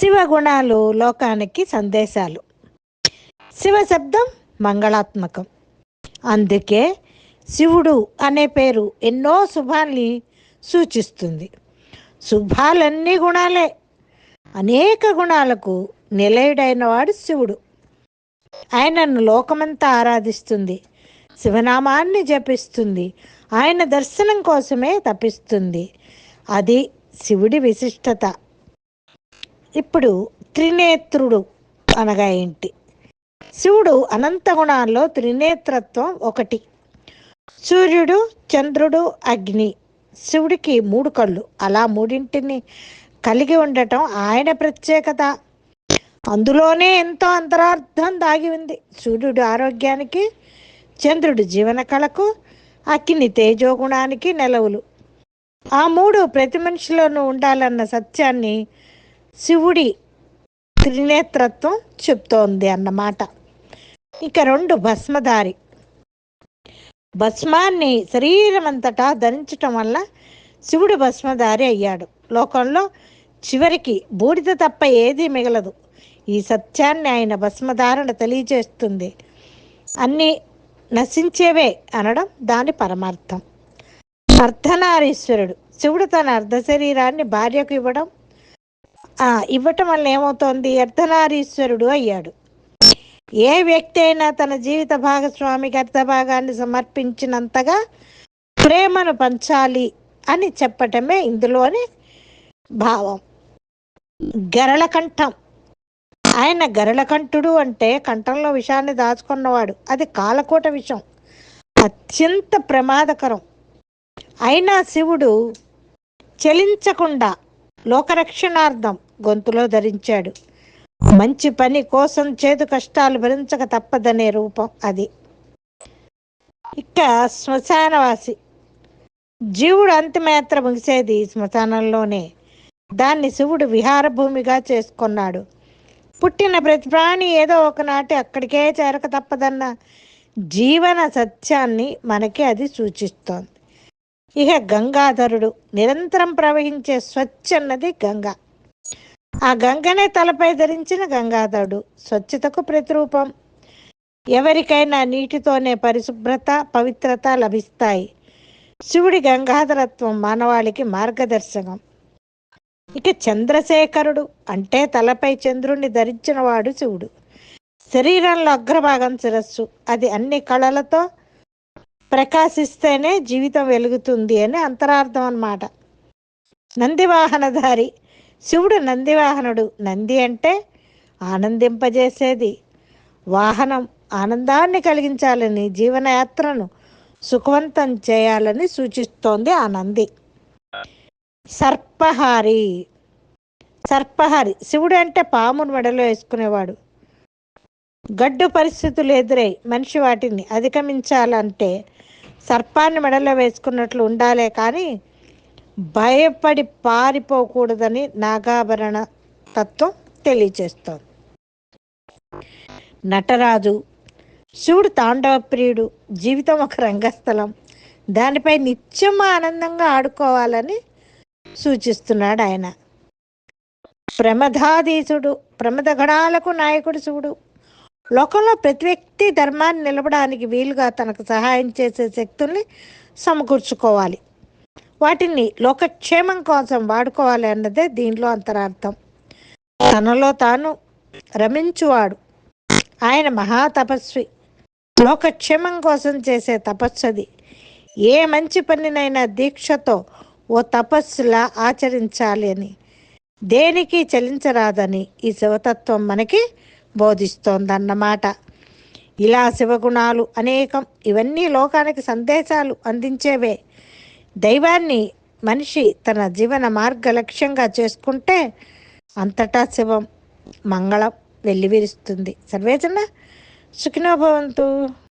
శివగుణాలు లోకానికి సందేశాలు. శివ శబ్దం మంగళాత్మకం. అందుకే శివుడు అనే పేరు ఎన్నో శుభాల్ని సూచిస్తుంది. శుభాలన్నీ గుణాలే. అనేక గుణాలకు నిలయుడైన వాడు శివుడు. ఆయనను లోకమంతా ఆరాధిస్తుంది. శివనామాన్ని జపిస్తుంది. ఆయన దర్శనం కోసమే తపిస్తుంది. అది శివుడి విశిష్టత. ఇప్పుడు త్రినేత్రుడు అనగా ఏంటి? శివుడు అనంత గుణాల్లో త్రినేత్రత్వం ఒకటి. సూర్యుడు చంద్రుడు అగ్ని. శివుడికి మూడు కళ్ళు. అలా మూడింటిని కలిగి ఉండటం ఆయన ప్రత్యేకత. అందులోనే ఎంతో అంతరార్థం దాగి ఉంది. సూర్యుడు ఆరోగ్యానికి చంద్రుడు జీవన కళకు అగ్ని తేజోగుణానికి నెలవులు. ఆ మూడు ప్రతి మనిషిలోనూ ఉండాలన్న సత్యాన్ని శివుడి త్రినేత్రత్వం చెప్తోంది అన్నమాట. ఇక రెండు భస్మధారి. భస్మాన్ని శరీరం అంతటా ధరించటం వల్ల శివుడు భస్మధారి అయ్యాడు. లోకంలో చివరికి బూడిద తప్ప ఏదీ మిగలదు. ఈ సత్యాన్ని ఆయన భస్మధారణ తెలియజేస్తుంది. అన్నీ నశించేవే అనడం దాని పరమార్థం. అర్ధనారీశ్వరుడు శివుడు తన అర్ధ శరీరాన్ని భార్యకు ఇవ్వడం ఇవ్వటం వల్ల ఏమవుతోంది? అర్ధనారీశ్వరుడు అయ్యాడు. ఏ వ్యక్తి అయినా తన జీవిత భాగస్వామికి అర్ధభాగాన్ని సమర్పించినంతగా ప్రేమను పంచాలి అని చెప్పటమే ఇందులోని భావం. గరళకంఠం. ఆయన గరళకంఠుడు అంటే కంఠంలో విషాన్ని దాచుకున్నవాడు. అది కాలకోట విషం. అత్యంత ప్రమాదకరం. అయినా శివుడు చలించకుండా లోకరక్షణార్థం గొంతులో ధరించాడు. మంచి పని కోసం చేదు కష్టాలు భరించక తప్పదనే రూపం అది. ఇక శ్మశానవాసి. జీవుడు అంతిమయాత్ర ముగిసేది శ్మశానంలోనే. దాన్ని శివుడు విహార భూమిగా చేసుకున్నాడు. పుట్టిన ప్రతి ప్రాణి ఏదో ఒకనాటి అక్కడికే చేరక తప్పదన్న జీవన సత్యాన్ని మనకి అది సూచిస్తోంది. ఇక గంగాధరుడు నిరంతరం ప్రవహించే స్వచ్ఛన్నది గంగా. ఆ గంగనే తలపై ధరించిన గంగాధరుడు స్వచ్ఛతకు ప్రతిరూపం. ఎవరికైనా నీటితోనే పరిశుభ్రత పవిత్రత లభిస్తాయి. శివుడి గంగాధరత్వం మానవాళికి మార్గదర్శకం. ఇక చంద్రశేఖరుడు అంటే తలపై చంద్రుణ్ణి ధరించినవాడు శివుడు. శరీరంలో అగ్రభాగం శిరస్సు. అది అన్ని కళలతో ప్రకాశిస్తేనే జీవితం వెలుగుతుంది అని అంతరార్థం అన్నమాట. నందివాహనధారి శివుడు నందివాహనుడు. నంది అంటే ఆనందింపజేసేది. వాహనం ఆనందాన్ని కలిగించాలని జీవనయాత్రను సుఖవంతం చేయాలని సూచిస్తోంది ఆ నంది. సర్పహారి. సర్పహారి. శివుడు అంటే పామును మెడలో వేసుకునేవాడు. గడ్డు పరిస్థితులు ఎదురై మనిషి వాటిని అధిగమించాలంటే సర్పాన్ని మెడలో వేసుకున్నట్లు ఉండాలే కానీ భయపడి పారిపోకూడదని నాగాభరణ తత్వం తెలియచేస్తోంది నటరాజు శివుడు తాండవ ప్రియుడు జీవితం ఒక రంగస్థలం. దానిపై నిత్యం ఆనందంగా ఆడుకోవాలని సూచిస్తున్నాడు ఆయన. ప్రమదాధీశుడు ప్రమద గణాలకు నాయకుడు శివుడు. లోకంలో ప్రతి వ్యక్తి ధర్మాన్ని నిలబడానికి వీలుగా తనకు సహాయం చేసే శక్తుల్ని సమకూర్చుకోవాలి. వాటిని లోకక్షేమం కోసం వాడుకోవాలి అన్నదే దీనిలో అంతరార్థం. తనలో తాను రమించువాడు. ఆయన మహాతపస్వి లోకక్షేమం కోసం చేసే తపస్సుది. ఏ మంచి పనినైనా దీక్షతో ఓ తపస్సులా ఆచరించాలి అని. దేనికి చలించరాదని ఈ శివతత్వం మనకి బోధిస్తోందన్నమాట. ఇలా శివగుణాలు అనేకం ఇవన్నీ లోకానికి సందేశాలు అందించేవే. దైవాన్ని మనిషి తన జీవన మార్గ లక్ష్యంగా చేసుకుంటే అంతటా శివం మంగళం వెల్లివిరుస్తుంది. సర్వేజన సుఖినోభవంతు